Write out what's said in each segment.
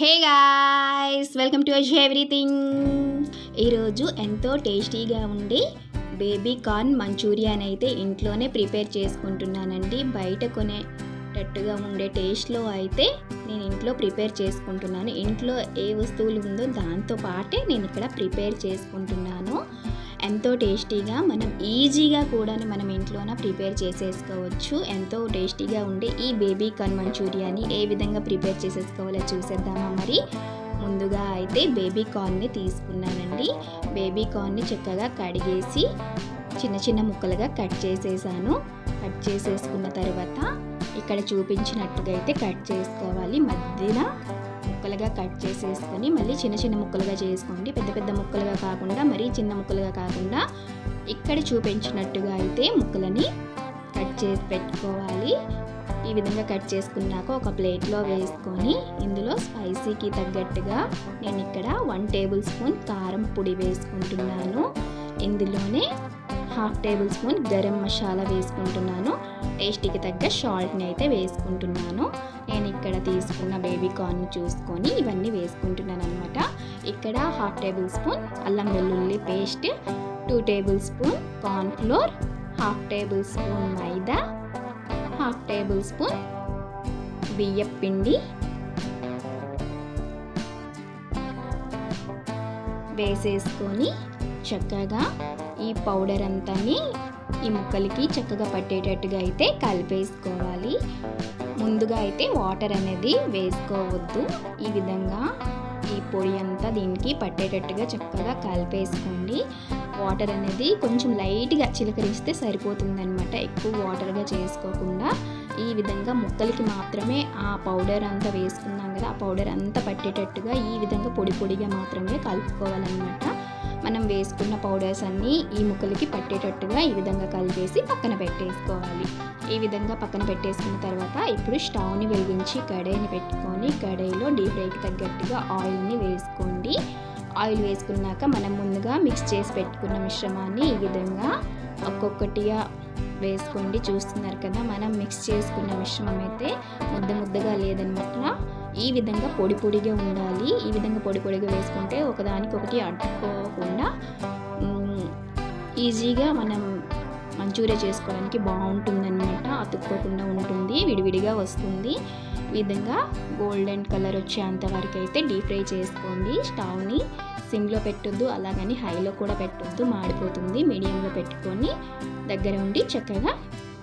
Hey guys welcome to us everything ఈరోజు ఎంతో టేస్టీగా ఉండి బేబీ కార్న్ మంచూరియాని అయితే ఇంట్లోనే ప్రిపేర్ చేసుకుంటున్నానండి. బయట కొనేటట్టుగా ఉండే టేస్ట్లో అయితే నేను ఇంట్లో ప్రిపేర్ చేసుకుంటున్నాను. ఇంట్లో ఏ వస్తువులు ఉందో దాంతో పాటే నేను ఇక్కడ ప్రిపేర్ చేసుకుంటున్నాను. ఎంతో టేస్టీగా మనం ఈజీగా కూడా మనం ఇంట్లోన ప్రిపేర్ చేసేసుకోవచ్చు. ఎంతో టేస్టీగా ఉండే ఈ బేబీ కార్న్ మంచూరియాని ఏ విధంగా ప్రిపేర్ చేసేసుకోవాలో చూసేద్దామా మరి. ముందుగా అయితే బేబీ కార్న్ని తీసుకున్నానండి. బేబీ కార్న్ని చక్కగా కడిగేసి చిన్న చిన్న ముక్కలుగా కట్ చేసేసాను. కట్ చేసేసుకున్న తర్వాత ఇక్కడ చూపించినట్టుగా అయితే కట్ చేసుకోవాలి. మధ్యన ముక్కలుగా కట్ చేసేసుకొని మళ్ళీ చిన్న చిన్న ముక్కలుగా చేసుకోండి. పెద్ద పెద్ద ముక్కలుగా కాకుండా మరీ చిన్న ముక్కలుగా కాకుండా ఇక్కడ చూపించినట్టుగా అయితే ముక్కలని కట్ చేసి పెట్టుకోవాలి. ఈ విధంగా కట్ చేసుకున్నాక ఒక ప్లేట్లో వేసుకొని ఇందులో స్పైసీకి తగ్గట్టుగా నేను ఇక్కడ వన్ టేబుల్ స్పూన్ కారం పొడి వేసుకుంటున్నాను. ఇందులోనే half tablespoon garam masala వేసుకుంటున్నాను. టేస్ట్కి తగ్గ షాల్ట్ని అయితే వేసుకుంటున్నాను. నేను ఇక్కడ తీసుకున్న బేబీ కార్న్ చూసుకొని ఇవన్నీ వేసుకుంటున్నాను అనమాట ఇక్కడ హాఫ్ టేబుల్ స్పూన్ అల్లం వెల్లుల్లి paste two tablespoon cornflour half tablespoon maida half tablespoon బియ్యం పిండి వేసేసుకొని చక్కగా ఈ పౌడర్ అంతాని ఈ ముక్కలకి చక్కగా పట్టేటట్టుగా అయితే కలిపేసుకోవాలి. ముందుగా అయితే వాటర్ అనేది వేసుకోవద్దు. ఈ విధంగా ఈ పొడి అంతా దీనికి పట్టేటట్టుగా చక్కగా కలిపేసుకోండి. వాటర్ అనేది కొంచెం లైట్గా చిలకరిస్తే సరిపోతుందన్నమాట. ఎక్కువ వాటర్గా చేసుకోకుండా ఈ విధంగా ముక్కలకి మాత్రమే ఆ పౌడర్ అంతా వేసుకున్నాం కదా ఆ పౌడర్ అంతా పట్టేటట్టుగా ఈ విధంగా పొడి పొడిగా మాత్రమే కలుపుకోవాలన్నమాట. మనం వేసుకున్న పౌడర్స్ అన్నీ ఈ ముక్కలకి పట్టేటట్టుగా ఈ విధంగా కలిపేసి పక్కన పెట్టేసుకోవాలి. ఈ విధంగా పక్కన పెట్టేసుకున్న తర్వాత ఇప్పుడు స్టవ్ని వెలిగించి కడాయిని పెట్టుకొని కడాయిలో డీప్ ఫ్రైకి తగ్గట్టుగా ఆయిల్ని వేసుకోండి. ఆయిల్ వేసుకున్నాక మనం ముందుగా మిక్స్ చేసి పెట్టుకున్న మిశ్రమాన్ని ఈ విధంగా ఒక్కొక్కటిగా వేసుకోండి. చూస్తున్నారు కదా మనం మిక్స్ చేసుకున్న మిశ్రమం అయితే ముద్ద ముద్దగా లేదనమాట ఈ విధంగా పొడి పొడిగా ఉండాలి. ఈ విధంగా పొడి పొడిగా వేసుకుంటే ఒకదానికి ఒకటి కూడా ఈజీగా మనం మంచూరియా చేసుకోవడానికి బాగుంటుందన్నమాట. అతుక్కోకుండా ఉంటుంది విడివిడిగా వస్తుంది. ఈ విధంగా గోల్డెన్ కలర్ వచ్చేంత వరకు అయితే డీప్ ఫ్రై చేసుకోండి. స్టవ్ని సిమ్లో పెట్టొద్దు అలాగని హైలో కూడా పెట్టొద్దు మాడిపోతుంది. మీడియంలో పెట్టుకొని దగ్గర ఉండి చక్కగా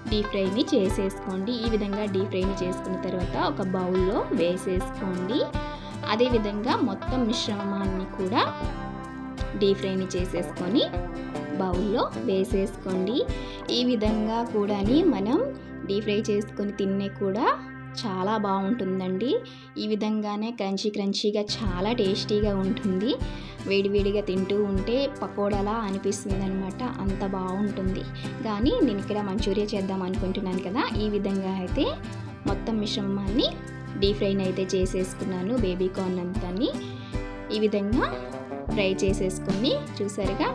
డీప్ ఫ్రైని చేసేసుకోండి. ఈ విధంగా డీప్ ఫ్రైని చేసుకున్న తర్వాత ఒక బౌల్లో వేసేసుకోండి. అదేవిధంగా మొత్తం మిశ్రమాన్ని కూడా డీప్ ఫ్రైని చేసేసుకొని బౌల్లో వేసేసుకోండి. ఈ విధంగా కూడా మనం డీప్ ఫ్రై చేసుకొని తినే కూడా చాలా బాగుంటుందండి. ఈ విధంగానే క్రంచీ క్రంచీగా చాలా టేస్టీగా ఉంటుంది. వేడివేడిగా తింటూ ఉంటే పకోడాలా అనిపిస్తుంది అనమాట అంత బాగుంటుంది. కానీ నేను ఇక్కడ మంచూరియా చేద్దాం అనుకుంటున్నాను కదా. ఈ విధంగా అయితే మొత్తం మిశ్రమాన్ని డీప్ ఫ్రైని అయితే చేసేసుకున్నాను బేబీ కార్న్ అంతాని. ఈ విధంగా ఫ్రై చేసేసుకొని చూసారుగా?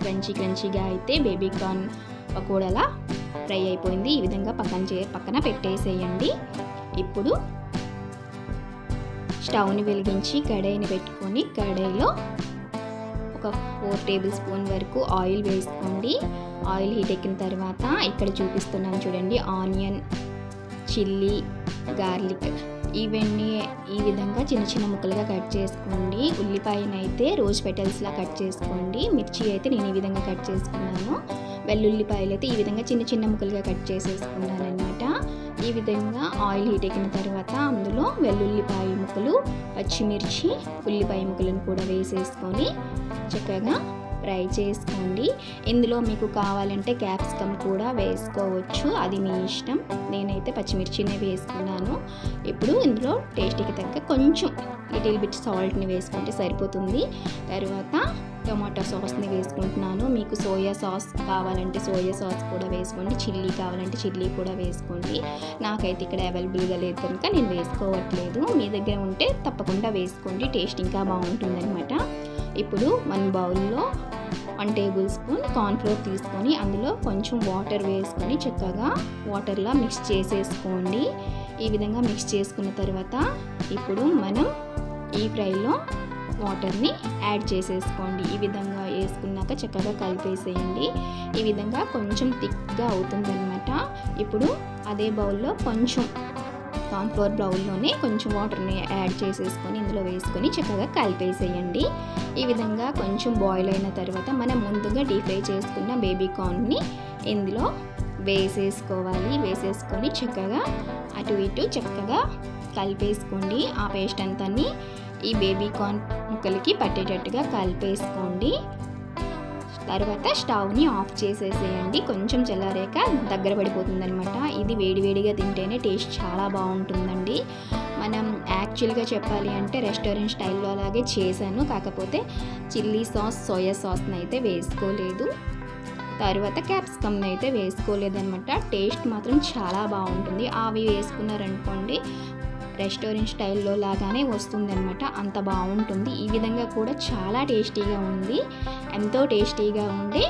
క్రంచీ క్రంచీగా అయితే బేబీ కార్న్ పకోడలా ఫ్రై అయిపోయింది. ఈ విధంగా పక్కన చే పక్కన పెట్టేసేయండి. ఇప్పుడు స్టవ్ని వెలిగించి కడాయిని పెట్టుకొని కడాయిలో ఒక ఫోర్ టేబుల్ స్పూన్ వరకు ఆయిల్ వేసుకోండి. ఆయిల్ హీట్ ఎక్కిన తర్వాత ఇక్కడ చూపిస్తున్నాను చూడండి. ఆనియన్ చిల్లీ గార్లిక్ ఇవన్నీ ఈ విధంగా చిన్న చిన్న ముక్కలుగా కట్ చేసుకోండి. ఉల్లిపాయనైతే రోజ్ పెటల్స్లా కట్ చేసుకోండి. మిర్చి అయితే నేను ఈ విధంగా కట్ చేసుకున్నాను. వెల్లుల్లిపాయలు అయితే ఈ విధంగా చిన్న చిన్న ముక్కలుగా కట్ చేసేసుకున్నాను అనమాట ఈ విధంగా ఆయిల్ హీట్ ఎక్కిన తర్వాత అందులో వెల్లుల్లిపాయ ముక్కలు పచ్చిమిర్చి ఉల్లిపాయ ముక్కలను కూడా వేసేసుకొని చక్కగా ఫ్రై చేసుకోండి. ఇందులో మీకు కావాలంటే క్యాప్సికమ్ కూడా వేసుకోవచ్చు. అది మీ ఇష్టం. నేనైతే పచ్చిమిర్చినే వేసుకున్నాను. ఇప్పుడు ఇందులో టేస్ట్కి తగ్గ కొంచెం లిటిల్ బిట్ సాల్ట్ని వేసుకుంటే సరిపోతుంది. తర్వాత టొమాటో సాస్ని వేసుకుంటున్నాను. మీకు సోయా సాస్ కావాలంటే సోయా సాస్ కూడా వేసుకోండి. చిల్లీ కావాలంటే చిల్లీ కూడా వేసుకోండి. నాకైతే ఇక్కడ అవైలబుల్గా లేదు కనుక నేను వేసుకోవట్లేదు. మీ దగ్గర ఉంటే తప్పకుండా వేసుకోండి. టేస్ట్ ఇంకా బాగుంటుందన్నమాట. ఇప్పుడు వన్ బౌల్లో వన్ టేబుల్ స్పూన్ కార్న్ఫ్లోర్ తీసుకొని అందులో కొంచెం వాటర్ వేసుకొని చక్కగా వాటర్లో మిక్స్ చేసేసుకోండి. ఈ విధంగా మిక్స్ చేసుకున్న తర్వాత ఇప్పుడు మనం ఈ ఫ్రైలో వాటర్ని యాడ్ చేసేసుకోండి. ఈ విధంగా వేసుకున్నాక చక్కగా కలిపేసేయండి. ఈ విధంగా కొంచెం థిక్గా అవుతుందన్నమాట. ఇప్పుడు అదే బౌల్లో కొంచెం కాన్ఫ్లోర్ బౌల్లోనే కొంచెం వాటర్ని యాడ్ చేసేసుకొని ఇందులో వేసుకొని చక్కగా కలిపేసేయండి. ఈ విధంగా కొంచెం బాయిల్ అయిన తర్వాత మనం ముందుగా డీప్ ఫ్రై చేసుకున్న బేబీ కార్న్ని ఇందులో వేసేసుకోవాలి. వేసేసుకొని చక్కగా అటు ఇటు చక్కగా కలిపేసుకోండి. ఆ పేస్ట్ అంతాన్ని ఈ బేబీ కార్న్ ముక్కలకి పట్టేటట్టుగా కలిపేసుకోండి. తర్వాత స్టవ్ని ఆఫ్ చేసేసేయండి. కొంచెం చల్లారాక దగ్గర పడిపోతుందనమాట ఇది వేడివేడిగా తింటేనే టేస్ట్ చాలా బాగుంటుందండి. మనం యాక్చువల్గా చెప్పాలి అంటే రెస్టారెంట్ స్టైల్లో అలాగే చేశాను. కాకపోతే చిల్లీ సాస్ సోయా సాస్ని అయితే వేసుకోలేదు. తర్వాత క్యాప్సికమ్ని అయితే వేసుకోలేదనమాట టేస్ట్ మాత్రం చాలా బాగుంటుంది. అవి వేసుకున్నారనుకోండి రెస్టారెంట్ స్టైల్లో లాగానే వస్తుందన్నమాట. అంత బాగుంటుంది. ఈ విధంగా కూడా చాలా టేస్టీగా ఉంది. ఎంతో టేస్టీగా ఉండే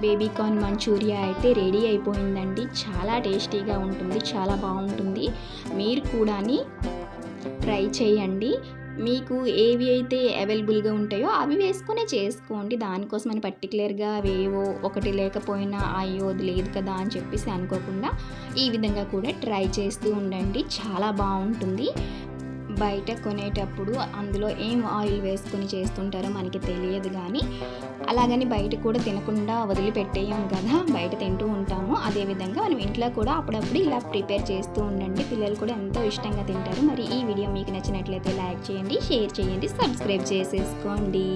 బేబీ కార్న్ మంచూరియా అయితే రెడీ అయిపోయిందండి. చాలా టేస్టీగా ఉంటుంది. చాలా బాగుంటుంది. మీరు కూడా ట్రై చేయండి. మీకు ఏవి అయితే అవైలబుల్గా ఉంటాయో అవి వేసుకునే చేసుకోండి. దానికోసమని పర్టికులర్గా అవేవో ఒకటి లేకపోయినా అయ్యో అది లేదు కదా అని చెప్పేసి అనుకోకుండా ఈ విధంగా కూడా ట్రై చేస్తూ ఉండండి. చాలా బాగుంటుంది. బయట కొనేటప్పుడు అందులో ఏం ఆయిల్ వేసుకొని చేస్తుంటారో మనకి తెలియదు కానీ అలాగని బయట కూడా తినకుండా వదిలిపెట్టేయం కదా. బయట తింటూ ఉంటాము. అదేవిధంగా మనం ఇంట్లో కూడా అప్పుడప్పుడు ఇలా ప్రిపేర్ చేస్తూ ఉండండి. పిల్లలు కూడా ఎంతో ఇష్టంగా తింటారు. మరి ఈ వీడియో మీకు నచ్చినట్లయితే లైక్ చేయండి షేర్ చేయండి సబ్స్క్రైబ్ చేసేసుకోండి.